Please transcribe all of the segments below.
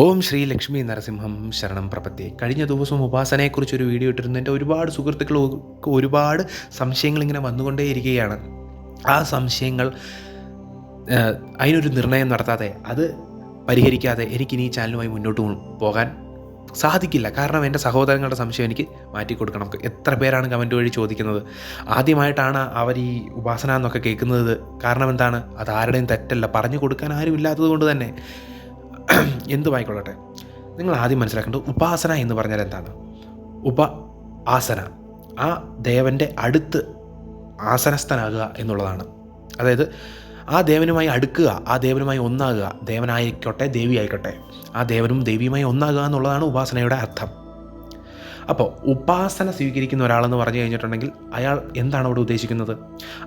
ഓം ശ്രീ ലക്ഷ്മി നരസിംഹം ശരണം പ്രപത്തി കഴിഞ്ഞ ദിവസം ഉപാസനയെക്കുറിച്ച് ഒരു വീഡിയോ ഇട്ടിരുന്നു. എന്റെ ഒരുപാട് സുഹൃത്തുക്കൾ ഒരുപാട് സംശയങ്ങൾ ഇങ്ങനെ വന്നുകൊണ്ടേയിരിക്കുകയാണ്. ആ സംശയങ്ങൾ അതിനൊരു നിർണയം നടത്താതെ അത് പരിഹരിക്കാതെ എനിക്കിനി ഈ ചാനലുമായി മുന്നോട്ട് പോകാൻ സാധിക്കില്ല. കാരണം എന്റെ സഹോദരങ്ങളുടെ സംശയം എനിക്ക് മാറ്റി കൊടുക്കണം. എത്ര പേരാണ് കമന്റ് വഴി ചോദിക്കുന്നത്? ആദ്യമായിട്ടാണ് അവർ ഈ ഉപാസന എന്നൊക്കെ കേൾക്കുന്നത്. കാരണം എന്താണ്? അത് ആരുടെയും തെറ്റല്ല. പറഞ്ഞു കൊടുക്കാൻ ആരും ഇല്ലാത്തത് കൊണ്ട് തന്നെ. എന്തുമായിക്കൊള്ളട്ടെ? നിങ്ങൾ ആദ്യം മനസ്സിലാക്കേണ്ടത് ഉപാസന എന്ന് പറഞ്ഞാൽ എന്താണ്? ഉപ ആസന ആ ദേവന്റെ അടുത്ത് ആസനസ്ഥനാകുക എന്നുള്ളതാണ്. അതായത് ആ ദേവനുമായി അടുക്കുക ആ ദേവനുമായി ഒന്നാകുക ദേവനായിക്കോട്ടെ ദേവി ആയിക്കോട്ടെ ആ ദേവനും ദേവിയുമായി ഒന്നാകുക എന്നുള്ളതാണ് ഉപാസനയുടെ അർത്ഥം. അപ്പോൾ ഉപാസന സ്വീകരിക്കുന്ന ഒരാളെന്ന് പറഞ്ഞു കഴിഞ്ഞിട്ടുണ്ടെങ്കിൽ അയാൾ എന്താണ് അവിടെ ഉദ്ദേശിക്കുന്നത്?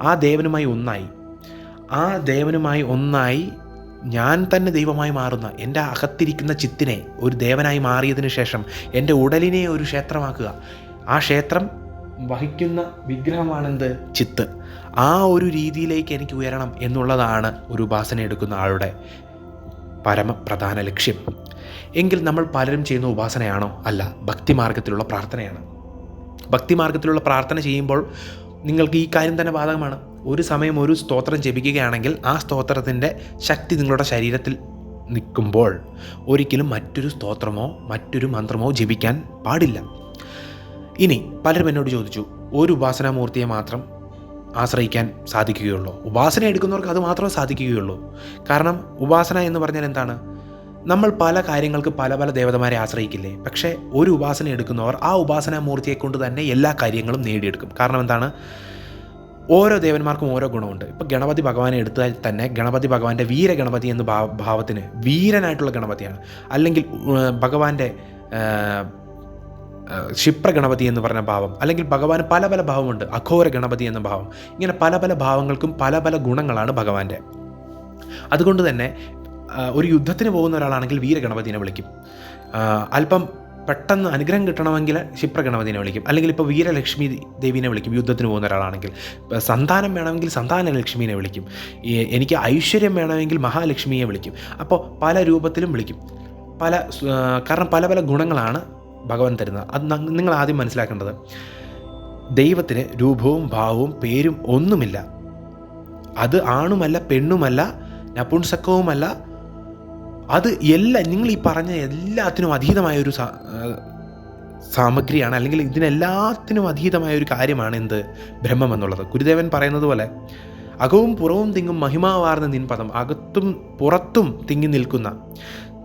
ആ ദേവനുമായി ഒന്നായി. ആ ദേവനുമായി ഒന്നായി ഞാൻ തന്നെ ദൈവമായി മാറുന്ന എന്റെ അകത്തിരിക്കുന്ന ചിത്തിനെ ഒരു ദേവനായി മാറിയതിനു ശേഷം എന്റെ ഉടലിനെ ഒരു ക്ഷേത്രമാക്കുക. ആ ക്ഷേത്രം വഹിക്കുന്ന വിഗ്രഹമാണെന്ത്? ചിത്ത്. ആ ഒരു രീതിയിലേക്ക് എനിക്ക് ഉയരണം എന്നുള്ളതാണ് ഒരു ഉപാസന എടുക്കുന്ന ആളുടെ പരമപ്രധാന ലക്ഷ്യം. എങ്കിൽ നമ്മൾ പലരും ചെയ്യുന്ന ഉപാസനയാണോ? അല്ല ഭക്തിമാർഗത്തിലുള്ള പ്രാർത്ഥനയാണ്. ഭക്തിമാർഗത്തിലുള്ള പ്രാർത്ഥന ചെയ്യുമ്പോൾ നിങ്ങൾക്ക് ഈ കാര്യം തന്നെ ബാധകമാണ്. ഒരു സമയം ഒരു സ്തോത്രം ജപിക്കുകയാണെങ്കിൽ ആ സ്തോത്രത്തിന്റെ ശക്തി നിങ്ങളുടെ ശരീരത്തിൽ നിൽക്കുമ്പോൾ ഒരിക്കലും മറ്റൊരു സ്തോത്രമോ മറ്റൊരു മന്ത്രമോ ജപിക്കാൻ പാടില്ല. ഇനി പലരും എന്നോട് ചോദിച്ചു ഒരു ഉപാസനാമൂർത്തിയെ മാത്രം ആശ്രയിക്കാൻ സാധിക്കുകയുള്ളൂ? ഉപാസന എടുക്കുന്നവർക്ക് അത് മാത്രമേ സാധിക്കുകയുള്ളൂ. കാരണം ഉപാസന എന്ന് പറഞ്ഞാൽ എന്താണ്? നമ്മൾ പല കാര്യങ്ങൾക്ക് പല പല ദേവതമാരെ ആശ്രയിക്കില്ലേ? പക്ഷേ ഒരു ഉപാസന എടുക്കുന്നവർ ആ ഉപാസനാമൂർത്തിയെ കൊണ്ട് തന്നെ എല്ലാ കാര്യങ്ങളും നേടിയെടുക്കും. കാരണം എന്താണ്? ഓരോ ദേവന്മാർക്കും ഓരോ ഗുണമുണ്ട്. ഇപ്പോൾ ഗണപതി ഭഗവാനെ എടുത്താൽ തന്നെ ഗണപതി ഭഗവാന്റെ വീരഗണപതി എന്ന ഭാവ ഭാവത്തിന് വീരനായിട്ടുള്ള ഗണപതിയാണ്. അല്ലെങ്കിൽ ഭഗവാന്റെ ആ, ആ, ക്ഷിപ്ര ഗണപതി എന്ന് പറഞ്ഞ ഭാവം. അല്ലെങ്കിൽ ഭഗവാന് പല പല ഭാവമുണ്ട്. അഘോര ഗണപതി എന്ന ഭാവം. ഇങ്ങനെ പല പല ഭാവങ്ങൾക്കും പല പല ഗുണങ്ങളാണ് ഭഗവാന്റെ. അതുകൊണ്ട് തന്നെ ഒരു യുദ്ധത്തിന് പോകുന്ന ഒരാളാണെങ്കിൽ വീരഗണപതിനെ വിളിക്കും. അല്പം പെട്ടെന്ന് അനുഗ്രഹം കിട്ടണമെങ്കിൽ ക്ഷിപ്രഗണപതിനെ വിളിക്കും. അല്ലെങ്കിൽ ഇപ്പോൾ വീരലക്ഷ്മി ദേവിനെ വിളിക്കും. യുദ്ധത്തിന് പോകുന്ന ഒരാളാണെങ്കിൽ. സന്താനം വേണമെങ്കിൽ സന്താന ലക്ഷ്മിനെ വിളിക്കും. എനിക്ക് ഐശ്വര്യം വേണമെങ്കിൽ മഹാലക്ഷ്മിയെ വിളിക്കും. അപ്പോൾ പല രൂപത്തിലും വിളിക്കും. പല കാരണം പല പല ഗുണങ്ങളാണ് ഭഗവാൻ തരുന്നത്. അത് നിങ്ങൾ ആദ്യം മനസ്സിലാക്കേണ്ടത്. ദൈവത്തിന് രൂപവും ഭാവവും പേരും ഒന്നുമില്ല. അത് ആണുമല്ല പെണ്ണുമല്ല നപുംസക്കവുമല്ല അത് എല്ലാ നിങ്ങൾ ഈ പറഞ്ഞ എല്ലാത്തിനും അതീതമായ ഒരു സാമഗ്രിയാണ് അല്ലെങ്കിൽ ഇതിനെല്ലാത്തിനും അതീതമായ ഒരു കാര്യമാണ് എന്ത്? ബ്രഹ്മം എന്നുള്ളത്. ഗുരുദേവൻ പറയുന്നത് പോലെ അകവും പുറവും തിങ്ങും മഹിമാവാർന്ന നിൻ പദം അകത്തും പുറത്തും തിങ്ങി നിൽക്കുന്ന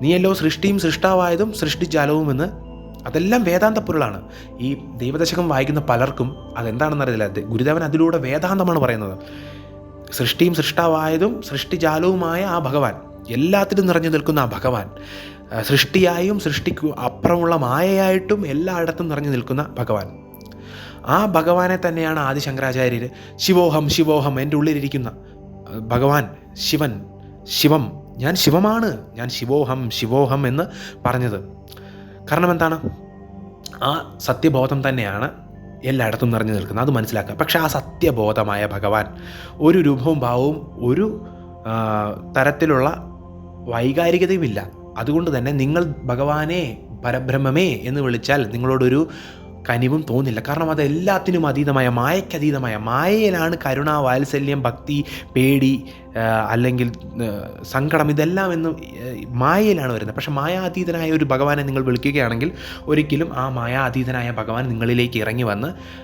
നീയല്ലോ സൃഷ്ടിയും സൃഷ്ടാവായതും സൃഷ്ടിജാലവുമെന്ന്. അതെല്ലാം വേദാന്ത പൊരുളാണ് ഈ ദൈവദശകം വായിക്കുന്ന പലർക്കും അതെന്താണെന്ന് അറിയില്ല ഗുരുദേവൻ അതിലൂടെ വേദാന്തമാണ് പറയുന്നത്. സൃഷ്ടിയും സൃഷ്ടാവായതും സൃഷ്ടിജാലവുമായ ആ ഭഗവാൻ എല്ലാത്തിലും നിറഞ്ഞു നിൽക്കുന്ന ആ ഭഗവാൻ സൃഷ്ടിയായും സൃഷ്ടിക്കു അപ്പുറമുള്ള മായയായിട്ടും എല്ലായിടത്തും നിറഞ്ഞു നിൽക്കുന്ന ഭഗവാൻ. ആ ഭഗവാനെ തന്നെയാണ് ആദി ശങ്കരാചാര്യർ ശിവോഹം ശിവോഹം എന്റെ ഉള്ളിലിരിക്കുന്ന ഭഗവാൻ ശിവൻ ശിവം. ഞാൻ ശിവമാണ് ഞാൻ ശിവോഹം ശിവോഹം എന്ന് പറഞ്ഞത്. കാരണം എന്താണ്? ആ സത്യബോധം തന്നെയാണ് എല്ലായിടത്തും നിറഞ്ഞു നിൽക്കുന്നത്. അത് മനസ്സിലാക്കുക. പക്ഷേ ആ സത്യബോധമായ ഭഗവാൻ ഒരു രൂപവും ഭാവവും ഒരു തരത്തിലുള്ള വൈകാരികതയുമില്ല. അതുകൊണ്ട് തന്നെ നിങ്ങൾ ഭഗവാനെ പരബ്രഹ്മമേ എന്ന് വിളിച്ചാൽ നിങ്ങളോടൊരു കനിവും തോന്നില്ല. കാരണം അത് എല്ലാത്തിനും അതീതമായ മായയ്ക്കതീതമായ മായയിലാണ് കരുണ വാത്സല്യം ഭക്തി പേടി അല്ലെങ്കിൽ സങ്കടം ഇതെല്ലാം എന്ന് മായയിലാണ് വരുന്നത്. പക്ഷേ മായാതീതനായ ഒരു ഭഗവാനെ നിങ്ങൾ വിളിക്കുകയാണെങ്കിൽ ഒരിക്കലും ആ മായാതീതനായ ഭഗവാൻ നിങ്ങളിലേക്ക് ഇറങ്ങി വന്ന്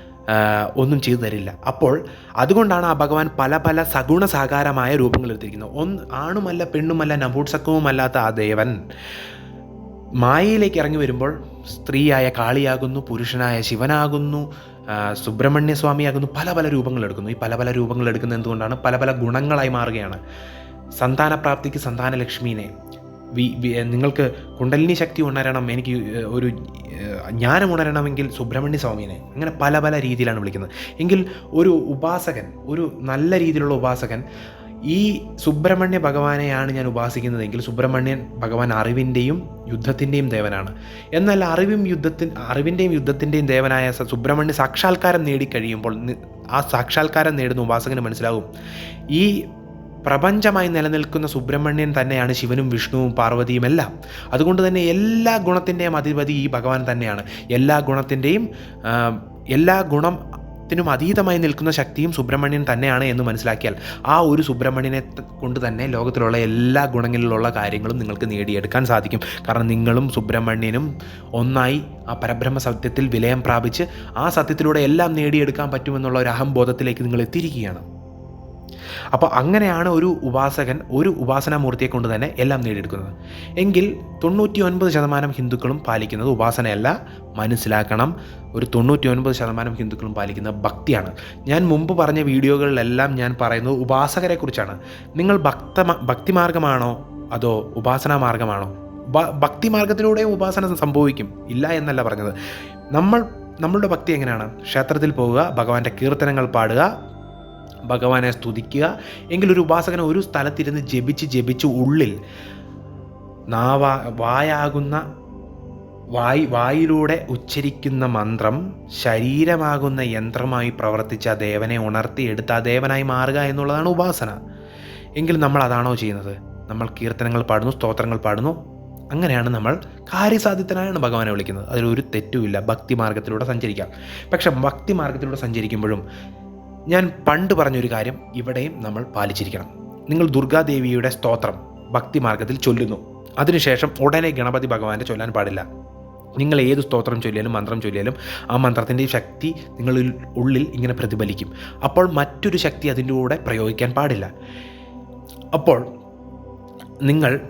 ഒന്നും ചെയ്തു തരില്ല. അപ്പോൾ അതുകൊണ്ടാണ് ആ ഭഗവാൻ പല പല സഗുണ സാകാരമായ രൂപങ്ങൾ എടുത്തിരിക്കുന്നത്. ഒന്ന് ആണുമല്ല പെണ്ണുമല്ല നപൂട്സക്കവുമല്ലാത്ത ആ ദേവൻ മായയിലേക്ക് ഇറങ്ങി വരുമ്പോൾ സ്ത്രീയായ കാളിയാകുന്നു പുരുഷനായ ശിവനാകുന്നു സുബ്രഹ്മണ്യ സ്വാമിയാകുന്നു പല പല രൂപങ്ങൾ എടുക്കുന്നു. ഈ പല പല രൂപങ്ങൾ എടുക്കുന്നത് എന്തുകൊണ്ടാണ്? പല പല ഗുണങ്ങളായി മാറുകയാണ്. സന്താനപ്രാപ്തിക്ക് സന്താനലക്ഷ്മീനെ. നിങ്ങൾക്ക് കുണ്ടലിനി ശക്തി ഉണരണം എനിക്ക് ഒരു ജ്ഞാനം ഉണരണമെങ്കിൽ സുബ്രഹ്മണ്യ സ്വാമിനെ. അങ്ങനെ പല പല രീതിയിലാണ് വിളിക്കുന്നത്. എങ്കിൽ ഒരു ഉപാസകൻ ഒരു നല്ല രീതിയിലുള്ള ഉപാസകൻ ഈ സുബ്രഹ്മണ്യ ഭഗവാനെയാണ് ഞാൻ ഉപാസിക്കുന്നതെങ്കിൽ സുബ്രഹ്മണ്യൻ ഭഗവാൻ അറിവിന്റെയും യുദ്ധത്തിന്റെയും ദേവനാണ്. എന്നാൽ അറിവും യുദ്ധത്തിൻ അറിവിന്റെയും യുദ്ധത്തിന്റെയും ദേവനായ സുബ്രഹ്മണ്യ സാക്ഷാത്കാരം നേടിക്കഴിയുമ്പോൾ ആ സാക്ഷാത്കാരം നേടുന്ന ഉപാസകന് മനസ്സിലാകും. ഈ പ്രപഞ്ചമായി നിലനിൽക്കുന്ന സുബ്രഹ്മണ്യൻ തന്നെയാണ് ശിവനും വിഷ്ണുവും പാർവതിയും എല്ലാം. അതുകൊണ്ട് തന്നെ എല്ലാ ഗുണത്തിന്റെയും അധിപതി ഈ ഭഗവാൻ തന്നെയാണ്. എല്ലാ ഗുണത്തിന്റെയും എല്ലാ ഗുണം ത്തിനും അതീതമായി നിൽക്കുന്ന ശക്തിയും സുബ്രഹ്മണ്യൻ തന്നെയാണ് എന്ന് മനസ്സിലാക്കിയാൽ ആ ഒരു സുബ്രഹ്മണ്യനെ കൊണ്ട് തന്നെ ലോകത്തിലുള്ള എല്ലാ ഗുണങ്ങളിലുള്ള കാര്യങ്ങളും നിങ്ങൾക്ക് നേടിയെടുക്കാൻ സാധിക്കും. കാരണം നിങ്ങളും സുബ്രഹ്മണ്യനും ഒന്നായി ആ പരബ്രഹ്മ സത്യത്തിൽ വിലയം പ്രാപിച്ച് ആ സത്യത്തിലൂടെ എല്ലാം നേടിയെടുക്കാൻ പറ്റുമെന്നുള്ള ഒരു അഹംബോധത്തിലേക്ക് നിങ്ങൾ എത്തിയിരിക്കുകയാണ്. അപ്പോൾ അങ്ങനെയാണ് ഒരു ഉപാസകൻ ഒരു ഉപാസനാമൂർത്തിയെ കൊണ്ട് തന്നെ എല്ലാം നേടിയെടുക്കുന്നത്. എങ്കിൽ തൊണ്ണൂറ്റി ഒൻപത് ശതമാനം ഹിന്ദുക്കളും പാലിക്കുന്നത് ഉപാസനയല്ല. മനസ്സിലാക്കണം ഒരു തൊണ്ണൂറ്റി ഒൻപത് ശതമാനം ഹിന്ദുക്കളും പാലിക്കുന്ന ഭക്തിയാണ്. ഞാൻ മുമ്പ് പറഞ്ഞ വീഡിയോകളിലെല്ലാം ഞാൻ പറയുന്നത് ഉപാസകരെക്കുറിച്ചാണ്. നിങ്ങൾ ഭക്ത ഭക്തിമാർഗമാണോ അതോ ഉപാസനാ മാർഗമാണോ ഭക്തി ഭക്തിമാർഗത്തിലൂടെ ഉപാസന സംഭവിക്കും. ഇല്ല എന്നല്ല പറഞ്ഞത്. നമ്മൾ നമ്മളുടെ ഭക്തി എങ്ങനെയാണ്? ക്ഷേത്രത്തിൽ പോവുക ഭഗവാന്റെ കീർത്തനങ്ങൾ പാടുക ഭഗവാനെ സ്തുതിക്കുക. എങ്കിൽ ഒരു ഉപാസകൻ ഒരു സ്ഥലത്തിരുന്ന് ജപിച്ച് ജപിച്ച് ഉള്ളിൽ നാവ വായാകുന്ന വായി വായിലൂടെ ഉച്ചരിക്കുന്ന മന്ത്രം ശരീരമാകുന്ന യന്ത്രമായി പ്രവർത്തിച്ച ആ ദേവനെ ഉണർത്തിയെടുത്ത് ആ ദേവനായി മാറുക എന്നുള്ളതാണ് ഉപാസന. എങ്കിൽ നമ്മൾ അതാണോ ചെയ്യുന്നത്? നമ്മൾ കീർത്തനങ്ങൾ പാടുന്നു സ്തോത്രങ്ങൾ പാടുന്നു. അങ്ങനെയാണ് നമ്മൾ കാര്യസാധ്യത്തിനായാണ് ഭഗവാനെ വിളിക്കുന്നത്. അതിലൊരു തെറ്റുമില്ല. ഭക്തി മാർഗത്തിലൂടെ സഞ്ചരിക്കാം. പക്ഷെ ഭക്തി മാർഗത്തിലൂടെ സഞ്ചരിക്കുമ്പോഴും ഞാൻ പണ്ട് പറഞ്ഞൊരു കാര്യം ഇവിടെയും നമ്മൾ പാലിച്ചിരിക്കണം. നിങ്ങൾ ദുർഗാദേവിയുടെ സ്തോത്രം ഭക്തി മാർഗത്തിൽ ചൊല്ലുന്നു. അതിനുശേഷം ഉടനെ ഗണപതി ഭഗവാന്റെ ചൊല്ലാൻ പാടില്ല. നിങ്ങൾ ഏത് സ്തോത്രം ചൊല്ലിയാലും മന്ത്രം ചൊല്ലിയാലും ആ മന്ത്രത്തിന്റെ ശക്തി നിങ്ങളിൽ ഉള്ളിൽ ഇങ്ങനെ പ്രതിഫലിക്കും. അപ്പോൾ മറ്റൊരു ശക്തി അതിന്റെ കൂടെ പ്രയോഗിക്കാൻ പാടില്ല. അപ്പോൾ നിങ്ങൾ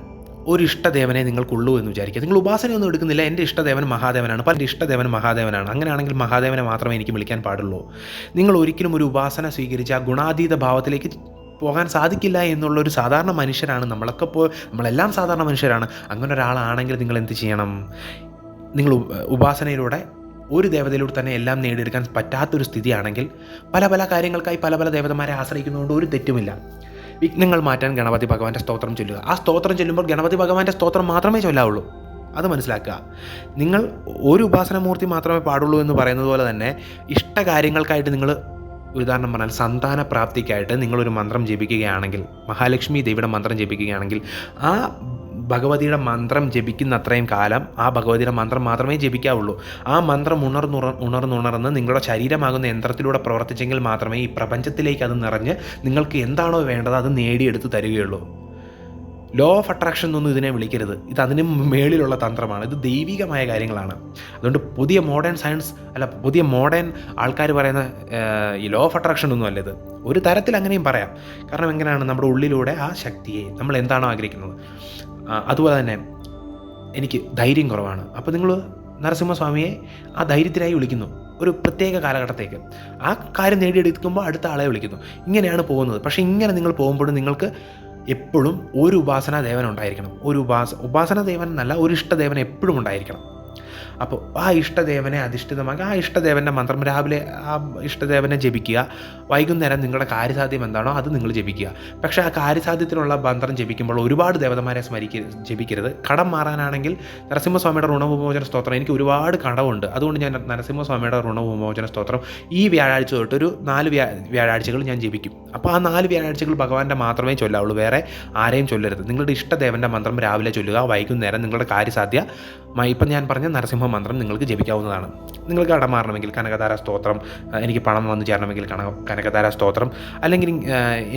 ഒരു ഇഷ്ടദേവനെ നിങ്ങൾക്കുള്ളൂ എന്ന് വിചാരിക്കുക. നിങ്ങൾ ഉപാസനയൊന്നും എടുക്കുന്നില്ല. എന്റെ ഇഷ്ടദേവൻ മഹാദേവനാണ്. പല ഇഷ്ടദേവൻ മഹാദേവനാണ്. അങ്ങനെയാണെങ്കിൽ മഹാദേവനെ മാത്രമേ എനിക്ക് വിളിക്കാൻ പാടുള്ളൂ. നിങ്ങൾ ഒരിക്കലും ഒരു ഉപാസന സ്വീകരിച്ച് ആ ഗുണാതീത ഭാവത്തിലേക്ക് പോകാൻ സാധിക്കില്ല എന്നുള്ള ഒരു സാധാരണ മനുഷ്യരാണ് നമ്മളൊക്കെ പോ നമ്മളെല്ലാം സാധാരണ മനുഷ്യരാണ്. അങ്ങനെ ഒരാളാണെങ്കിൽ നിങ്ങൾ എന്ത് ചെയ്യണം? നിങ്ങൾ ഉപാസനയിലൂടെ ഒരു ദേവതയിലൂടെ തന്നെ എല്ലാം നേടിയെടുക്കാൻ പറ്റാത്തൊരു സ്ഥിതിയാണെങ്കിൽ പല പല കാര്യങ്ങൾക്കായി പല പല ദേവതമാരെ ആശ്രയിക്കുന്നതുകൊണ്ട് ഒരു തെറ്റുമില്ല. വിഘ്നങ്ങൾ മാറ്റാൻ ഗണപതി ഭഗവാന്റെ സ്തോത്രം ചൊല്ലുക. ആ സ്തോത്രം ചൊല്ലുമ്പോൾ ഗണപതി ഭഗവാന്റെ സ്തോത്രം മാത്രമേ ചൊല്ലാവുള്ളൂ. അത് മനസ്സിലാക്കുക. നിങ്ങൾ ഒരു ഉപാസനമൂർത്തി മാത്രമേ പാടുള്ളൂ എന്ന് പറയുന്നത് പോലെ തന്നെ ഇഷ്ടകാര്യങ്ങൾക്കായിട്ട് നിങ്ങൾ ഉദാഹരണം പറഞ്ഞാൽ സന്താന പ്രാപ്തിക്കായിട്ട് നിങ്ങളൊരു മന്ത്രം ജപിക്കുകയാണെങ്കിൽ മഹാലക്ഷ്മി ദേവിയുടെ മന്ത്രം ജപിക്കുകയാണെങ്കിൽ ആ ഭഗവതിയുടെ മന്ത്രം ജപിക്കുന്ന അത്രയും കാലം ആ ഭഗവതിയുടെ മന്ത്രം മാത്രമേ ജപിക്കാവുള്ളൂ. ആ മന്ത്രം ഉണർന്നുണർ ഉണർന്നുണർന്ന് നിങ്ങളുടെ ശരീരമാകുന്ന യന്ത്രത്തിലൂടെ പ്രവർത്തിച്ചെങ്കിൽ മാത്രമേ ഈ പ്രപഞ്ചത്തിലേക്ക് അത് നിറഞ്ഞ് നിങ്ങൾക്ക് എന്താണോ വേണ്ടത് അത് നേടിയെടുത്ത് തരികയുള്ളൂ. ലോ ഓഫ് അട്രാക്ഷൻ എന്നൊന്നും ഇതിനെ വിളിക്കരുത്. ഇത് അതിന് മേളിലുള്ള തന്ത്രമാണ്. ഇത് ദൈവികമായ കാര്യങ്ങളാണ്. അതുകൊണ്ട് പുതിയ മോഡേൺ സയൻസ് അല്ല പുതിയ മോഡേൺ ആൾക്കാർ പറയുന്ന ഈ ലോ ഓഫ് അട്രാക്ഷൻ ഒന്നും അല്ല ഇത്. ഒരു തരത്തിൽ അങ്ങനെയും പറയാം. കാരണം എങ്ങനെയാണ് നമ്മുടെ ഉള്ളിലൂടെ ആ ശക്തിയെ നമ്മൾ എന്താണോ ആഗ്രഹിക്കുന്നത്. അതുപോലെ തന്നെ എനിക്ക് ധൈര്യം കുറവാണ്. അപ്പോൾ നിങ്ങൾ നരസിംഹസ്വാമിയെ ആ ധൈര്യത്തിനായി വിളിക്കുന്നു. ഒരു പ്രത്യേക കാലഘട്ടത്തേക്ക്. ആ കാര്യം നേടിയെടുക്കുമ്പോൾ അടുത്ത ആളെ വിളിക്കുന്നു. ഇങ്ങനെയാണ് പോകുന്നത്. പക്ഷേ ഇങ്ങനെ നിങ്ങൾ പോകുമ്പോഴും നിങ്ങൾക്ക് എപ്പോഴും ഒരു ഉപാസനാ ദേവൻ ഉണ്ടായിരിക്കണം. ഒരു ഉപാസ ഉപാസനാ ദേവൻ എന്നല്ല ഒരു ഇഷ്ടദേവൻ എപ്പോഴും ഉണ്ടായിരിക്കണം. അപ്പോൾ ആ ഇഷ്ടദേവനെ അധിഷ്ഠിതമാക്കി ആ ഇഷ്ടദേവന്റെ മന്ത്രം രാവിലെ ആ ഇഷ്ടദേവനെ ജപിക്കുക. വൈകുന്നേരം നിങ്ങളുടെ കാര്യസാധ്യം എന്താണോ അത് നിങ്ങൾ ജപിക്കുക. പക്ഷേ ആ കാര്യസാധ്യത്തിനുള്ള മന്ത്രം ജപിക്കുമ്പോൾ ഒരുപാട് ദേവതമാരെ സ്മരിക്ക ജപിക്കരുത്. കടം മാറാനാണെങ്കിൽ നരസിംഹസ്വാമിയുടെ ഋണവിമോചന സ്തോത്രം എനിക്ക് ഒരുപാട് കടമുണ്ട് അതുകൊണ്ട് ഞാൻ നരസിംഹസ്വാമിയുടെ ഋണവിമോചന സ്തോത്രം ഈ വ്യാഴാഴ്ച തൊട്ട് ഒരു നാല് വ്യാ വ്യാഴാഴ്ചകൾ ഞാൻ ജപിക്കും. അപ്പോൾ ആ നാല് വ്യാഴാഴ്ചകൾ ഭഗവാന്റെ മാത്രമേ ചൊല്ലാവുള്ളൂ. വേറെ ആരെയും ചൊല്ലരുത്. നിങ്ങളുടെ ഇഷ്ടദേവന്റെ മന്ത്രം രാവിലെ ചൊല്ലുക. വൈകുന്നേരം നിങ്ങളുടെ കാര്യസാധ്യ. ഇപ്പം ഞാൻ പറഞ്ഞ നരസിംഹ മന്ത്രം നിങ്ങൾക്ക് ജപിക്കാവുന്നതാണ്. നിങ്ങൾക്ക് അടമാറണമെങ്കിൽ മാറണമെങ്കിൽ കനകധാര സ്തോത്രം എനിക്ക് പണം വന്നു ചേരണമെങ്കിൽ കന കനകധാര സ്തോത്രം അല്ലെങ്കിൽ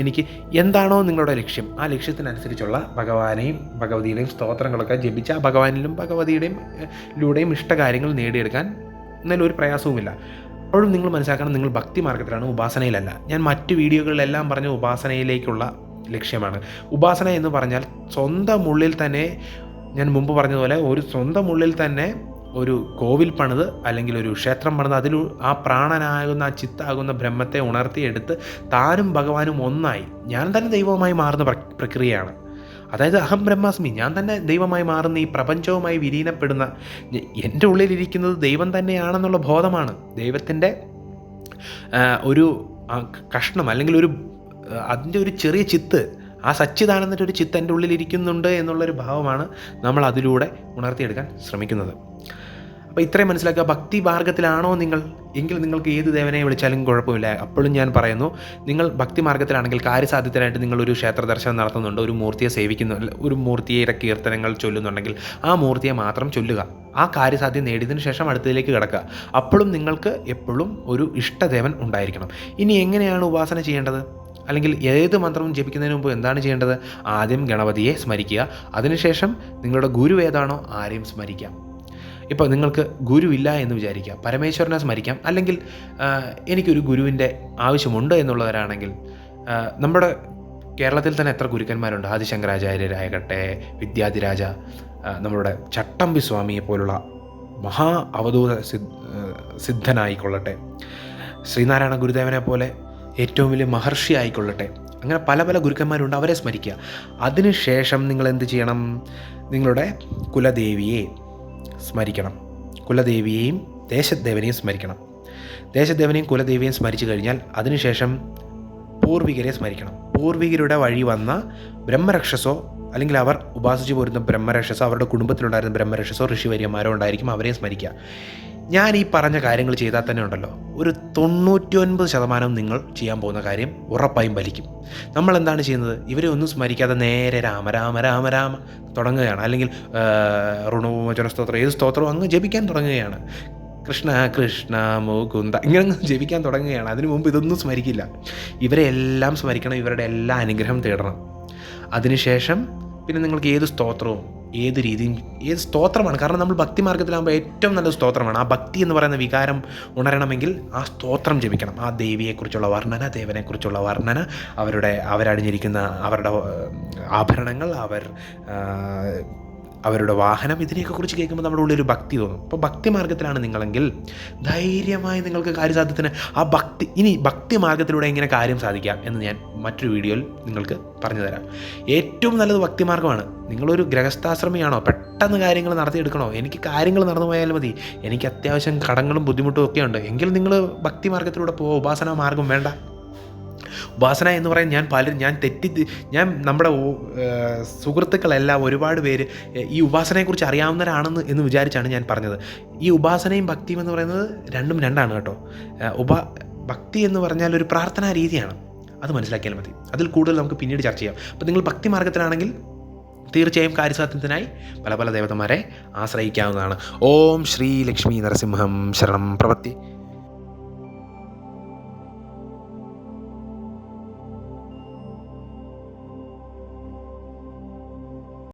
എനിക്ക് എന്താണോ നിങ്ങളുടെ ലക്ഷ്യം ആ ലക്ഷ്യത്തിനനുസരിച്ചുള്ള ഭഗവാനെയും ഭഗവതിയുടെയും സ്തോത്രങ്ങളൊക്കെ ജപിച്ച് ആ ഭഗവാനിലും ഭഗവതിയുടെയും ലൂടെയും ഇഷ്ടകാര്യങ്ങൾ നേടിയെടുക്കാൻ എന്നാലും ഒരു പ്രയാസവുമില്ല. അപ്പോഴും നിങ്ങൾ മനസ്സിലാക്കണം നിങ്ങൾ ഭക്തി മാർഗത്തിലാണ് ഉപാസനയിലല്ല. ഞാൻ മറ്റ് വീഡിയോകളിലെല്ലാം പറഞ്ഞ ഉപാസനയിലേക്കുള്ള ലക്ഷ്യമാണ്. ഉപാസന എന്ന് പറഞ്ഞാൽ സ്വന്തം ഉള്ളിൽ തന്നെ ഞാൻ മുമ്പ് പറഞ്ഞതുപോലെ ഒരു സ്വന്തം ഉള്ളിൽ തന്നെ ഒരു കോവിൽ പണിത് അല്ലെങ്കിൽ ഒരു ക്ഷേത്രം പണിത് അതിൽ ആ പ്രാണനാകുന്ന ആ ചിത്താകുന്ന ബ്രഹ്മത്തെ ഉണർത്തിയെടുത്ത് താനും ഭഗവാനും ഒന്നായി. ഞാൻ തന്നെ ദൈവമായി മാറുന്ന പ്രക്രിയയാണ്. അതായത് അഹം ബ്രഹ്മാസ്മി ഞാൻ തന്നെ ദൈവമായി മാറുന്ന ഈ പ്രപഞ്ചവുമായി വിലീനപ്പെടുന്ന എന്റെ ഉള്ളിലിരിക്കുന്നത് ദൈവം തന്നെയാണെന്നുള്ള ബോധമാണ്. ദൈവത്തിന്റെ ഒരു കഷ്ണം അല്ലെങ്കിൽ ഒരു അതിന്റെ ഒരു ചെറിയ ചിത്ത് ആ സച്ചിദാനന്ദന്റെ ഒരു ചിത്ത് എന്റെ ഉള്ളിലിരിക്കുന്നുണ്ട് എന്നുള്ളൊരു ഭാവമാണ് നമ്മൾ അതിലൂടെ ഉണർത്തിയെടുക്കാൻ ശ്രമിക്കുന്നത്. അപ്പോൾ ഇത്രയും മനസ്സിലാക്കുക ഭക്തി മാർഗത്തിലാണോ നിങ്ങൾ? എങ്കിൽ നിങ്ങൾക്ക് ഏത് ദേവനെ വിളിച്ചാലും കുഴപ്പമില്ല. അപ്പോഴും ഞാൻ പറയുന്നു നിങ്ങൾ ഭക്തി മാർഗത്തിലാണെങ്കിൽ കാര്യസാധ്യത്തിനായിട്ട് നിങ്ങളൊരു ക്ഷേത്ര ദർശനം നടത്തുന്നുണ്ട് ഒരു മൂർത്തിയെ സേവിക്കുന്നു ഒരു മൂർത്തിയുടെ കീർത്തനങ്ങൾ ചൊല്ലുന്നുണ്ടെങ്കിൽ ആ മൂർത്തിയെ മാത്രം ചൊല്ലുക. ആ കാര്യസാധ്യം നേടിയതിനു ശേഷം അടുത്തതിലേക്ക് കിടക്കുക. അപ്പോഴും നിങ്ങൾക്ക് എപ്പോഴും ഒരു ഇഷ്ടദേവൻ ഉണ്ടായിരിക്കണം. ഇനി എങ്ങനെയാണ് ഉപാസന ചെയ്യേണ്ടത്? അല്ലെങ്കിൽ ഏത് മന്ത്രവും ജപിക്കുന്നതിന് മുമ്പ് എന്താണ് ചെയ്യേണ്ടത്? ആദ്യം ഗണപതിയെ സ്മരിക്കുക. അതിനുശേഷം നിങ്ങളുടെ ഗുരു ഏതാണോ ആരെയും സ്മരിക്കാം. ഇപ്പോൾ നിങ്ങൾക്ക് ഗുരുവില്ല എന്ന് വിചാരിക്കാം. പരമേശ്വരനെ സ്മരിക്കാം. അല്ലെങ്കിൽ എനിക്കൊരു ഗുരുവിന്റെ ആവശ്യമുണ്ട് എന്നുള്ളവരാണെങ്കിൽ നമ്മുടെ കേരളത്തിൽ തന്നെ എത്ര ഗുരുക്കന്മാരുണ്ട്? ആദിശങ്കരാചാര്യരാകട്ടെ വിദ്യാധിരാജ നമ്മുടെ ചട്ടമ്പി സ്വാമിയെ പോലുള്ള മഹാ അവധൂത സിദ്ധ സിദ്ധനായിക്കൊള്ളട്ടെ. ശ്രീനാരായണ ഗുരുദേവനെ പോലെ ഏറ്റവും വലിയ മഹർഷി ആയിക്കൊള്ളട്ടെ. അങ്ങനെ പല പല ഗുരുക്കന്മാരുണ്ട് അവരെ സ്മരിക്കുക. അതിനുശേഷം നിങ്ങൾ എന്ത് ചെയ്യണം? നിങ്ങളുടെ കുലദേവിയെ സ്മരിക്കണം. കുലദേവിയെയും ദേശദേവനെയും സ്മരിക്കണം. ദേശദേവനെയും കുലദേവിയെയും സ്മരിച്ചു കഴിഞ്ഞാൽ അതിനുശേഷം പൂർവികരെ സ്മരിക്കണം. പൂർവികരുടെ വഴി വന്ന ബ്രഹ്മരക്ഷസോ അല്ലെങ്കിൽ അവർ ഉപാസിച്ചു പോരുന്ന ബ്രഹ്മരക്ഷസോ അവരുടെ കുടുംബത്തിലുണ്ടായിരുന്ന ബ്രഹ്മരക്ഷസോ ഋഷിവര്യന്മാരോ ഉണ്ടായിരിക്കും അവരെ സ്മരിക്കുക. ഞാൻ ഈ പറഞ്ഞ കാര്യങ്ങൾ ചെയ്താൽ തന്നെ ഉണ്ടല്ലോ. ഒരു തൊണ്ണൂറ്റൊൻപത് ശതമാനം നിങ്ങൾ ചെയ്യാൻ പോകുന്ന കാര്യം ഉറപ്പായും ഫലിക്കും. നമ്മൾ എന്താണ് ചെയ്യുന്നത്? ഇവരെ ഒന്നും സ്മരിക്കാതെ നേരെ രാമ രാമ രാമ രാമ തുടങ്ങുകയാണ്. അല്ലെങ്കിൽ ഋണോമോചന സ്തോത്രം ഏത് സ്തോത്രവും അങ്ങ് ജപിക്കാൻ തുടങ്ങുകയാണ്. കൃഷ്ണ കൃഷ്ണ മുകുന്ദ ഇങ്ങനെ അങ്ങ് ജപിക്കാൻ തുടങ്ങുകയാണ്. അതിനു മുമ്പ് ഇതൊന്നും സ്മരിക്കില്ല. ഇവരെ എല്ലാം സ്മരിക്കണം ഇവരുടെ എല്ലാ അനുഗ്രഹം തേടണം. അതിനുശേഷം പിന്നെ നിങ്ങൾക്ക് ഏത് സ്തോത്രവും ഏത് രീതിയും ഏത് സ്തോത്രമാണ്? കാരണം നമ്മൾ ഭക്തി മാർഗത്തിലാകുമ്പോൾ ഏറ്റവും നല്ല സ്തോത്രമാണ്. ആ ഭക്തി എന്ന് പറയുന്ന വികാരം ഉണരണമെങ്കിൽ ആ സ്തോത്രം ജപിക്കണം. ആ ദേവിയെക്കുറിച്ചുള്ള വർണന ദേവനെക്കുറിച്ചുള്ള വർണന അവരുടെ അവരണിഞ്ഞിരിക്കുന്ന അവരുടെ ആഭരണങ്ങൾ അവർ അവരുടെ വാഹനം ഇതിനെയൊക്കെ കുറിച്ച് കേൾക്കുമ്പോൾ നമ്മുടെ ഉള്ളിൽ ഒരു ഭക്തി തോന്നും. അപ്പോൾ ഭക്തി മാർഗത്തിലാണ് നിങ്ങളെങ്കിൽ ധൈര്യമായി നിങ്ങൾക്ക് കാര്യസാധ്യത്തിന് ആ ഭക്തി ഇനി ഭക്തി മാർഗത്തിലൂടെ എങ്ങനെ കാര്യം സാധിക്കാം എന്ന് ഞാൻ മറ്റൊരു വീഡിയോയിൽ നിങ്ങൾക്ക് പറഞ്ഞു തരാം. ഏറ്റവും നല്ലത് ഭക്തി മാർഗമാണ് നിങ്ങളൊരു ഗ്രഹസ്ഥാശ്രമിയാണോ പെട്ടെന്ന് കാര്യങ്ങൾ നടത്തിയെടുക്കണോ? എനിക്ക് കാര്യങ്ങൾ നടന്നു പോയാൽ മതി. എനിക്ക് അത്യാവശ്യം കടങ്ങളും ബുദ്ധിമുട്ടും ഒക്കെ ഉണ്ട്. എങ്കിൽ നിങ്ങൾ ഭക്തി മാർഗത്തിലൂടെ പോവുക ഉപാസന മാർഗം വേണ്ട. ഉപാസന എന്ന് പറയാൻ ഞാൻ പലരും ഞാൻ തെറ്റി ഞാൻ നമ്മുടെ സുഹൃത്തുക്കളെല്ലാം ഒരുപാട് പേര് ഈ ഉപാസനയെക്കുറിച്ച് അറിയാവുന്നവരാണെന്ന് എന്ന് വിചാരിച്ചാണ് ഞാൻ പറഞ്ഞത്. ഈ ഉപാസനയും ഭക്തിയും എന്ന് പറയുന്നത് രണ്ടും രണ്ടാണ് കേട്ടോ. ഉപാ ഭക്തി എന്ന് പറഞ്ഞാൽ ഒരു പ്രാർത്ഥനാ രീതിയാണ്. അത് മനസ്സിലാക്കിയാൽ മതി. അതിൽ കൂടുതൽ നമുക്ക് പിന്നീട് ചർച്ച ചെയ്യാം. അപ്പോൾ നിങ്ങൾ ഭക്തി മാർഗത്തിലാണെങ്കിൽ തീർച്ചയായും കാര്യസാധ്യത്തിനായി പല പല ദേവതമാരെ ആശ്രയിക്കാവുന്നതാണ്. ഓം ശ്രീ ലക്ഷ്മി നരസിംഹം ശരണം പ്രപത്തി